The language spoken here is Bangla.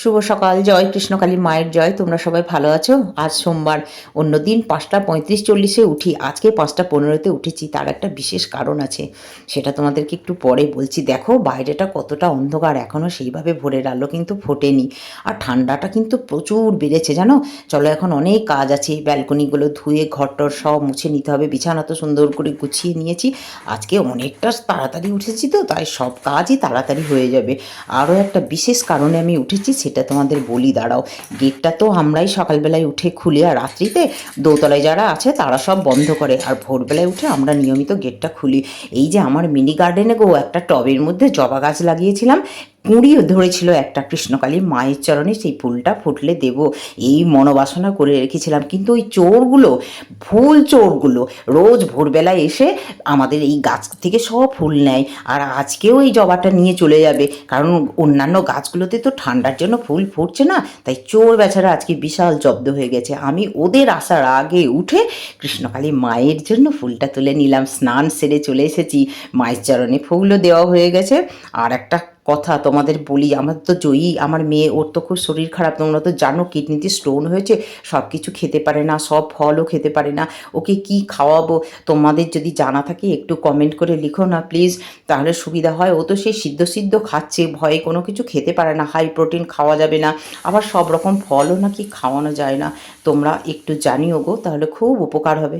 শুভ সকাল, জয় কৃষ্ণকালী মায়ের জয়, তোমরা সবাই ভালো আছো? আজ সোমবার, অন্য দিন পাঁচটা পঁয়ত্রিশ চল্লিশে উঠি। আজকে পাঁচটা পনেরোতে উঠেছি, তার একটা বিশেষ কারণ আছে, সেটা তোমাদেরকে একটু পরে বলছি। দেখো, বাইরেটা কতটা অন্ধকার এখনও সেইভাবে ভোরের আলো কিন্তু ফোটেনি। আর ঠান্ডাটা কিন্তু প্রচুর বেড়েছে, জানো? চলো, এখন অনেক কাজ আছে, ব্যালকনিগুলো ধুয়ে, ঘরটর সব মুছে নিতে হবে, বিছানা তো সুন্দর করে গুছিয়ে নিয়েছি। আজকে অনেকটা তাড়াতাড়ি উঠেছি তো, তাই সব কাজই তাড়াতাড়ি হয়ে যাবে। আরও একটা বিশেষ কারণে আমি উঠেছি সেটা তোমাদের বলি, দাঁড়াও। গেটটা তো আমরাই সকালবেলায় উঠে খুলি আর রাত্রিতে দোতলায় যারা আছে তারা সব বন্ধ করে আর ভোরবেলায় উঠে আমরা নিয়মিত গেটটা খুলি। এই যে আমার মিনি গার্ডেনে গো একটা টবের মধ্যে জবা গাছ লাগিয়েছিলাম। কুঁড়িও ধরেছিল একটা কৃষ্ণকালী। মায়ের চরণে সেই ফুলটা ফুটলে দেব। এই মনোবাসনা করে রেখেছিলাম। কিন্তু ওই চোরগুলো ফুল চোরগুলো রোজ ভোরবেলায় এসে আমাদের এই গাছ থেকে সব ফুল নেয়। আর আজকেও এই জবাটা নিয়ে চলে যাবে। কারণ অন্যান্য গাছগুলোতে তো ঠান্ডার জন্য ফুল ফুটছে না। তাই চোর বেচারা আজকে বিশাল জব্দ হয়ে গেছে। আমি ওদের আসার আগে উঠে কৃষ্ণকালী মায়ের জন্য ফুলটা তুলে নিলাম। স্নান সেরে চলে এসেছি। মায়ের চরণে ফুলও দেওয়া হয়ে গেছে। আর একটা কথা তোমাদের বলি, আমার তো জয়ী, আমার মেয়ে, ওর তো খুব শরীর খারাপ, তোমরা তো জানো কিডনিতে স্টোন হয়েছে সব কিছু খেতে পারে না, সব ফলও খেতে পারে না, ওকে কি খাওয়াবো? তোমাদের যদি জানা থাকে, একটু কমেন্ট করে লিখো না প্লিজ তাহলে সুবিধা হয়, ও তো সেই সিদ্ধ সিদ্ধ খাচ্ছে, ভয়ে কোনো কিছু খেতে পারে না হাই প্রোটিন খাওয়া যাবে না, আবার সব রকম ফলও নাকি খাওয়ানো যায় না, তোমরা একটু জানিও গো, তাহলে খুব উপকার হবে।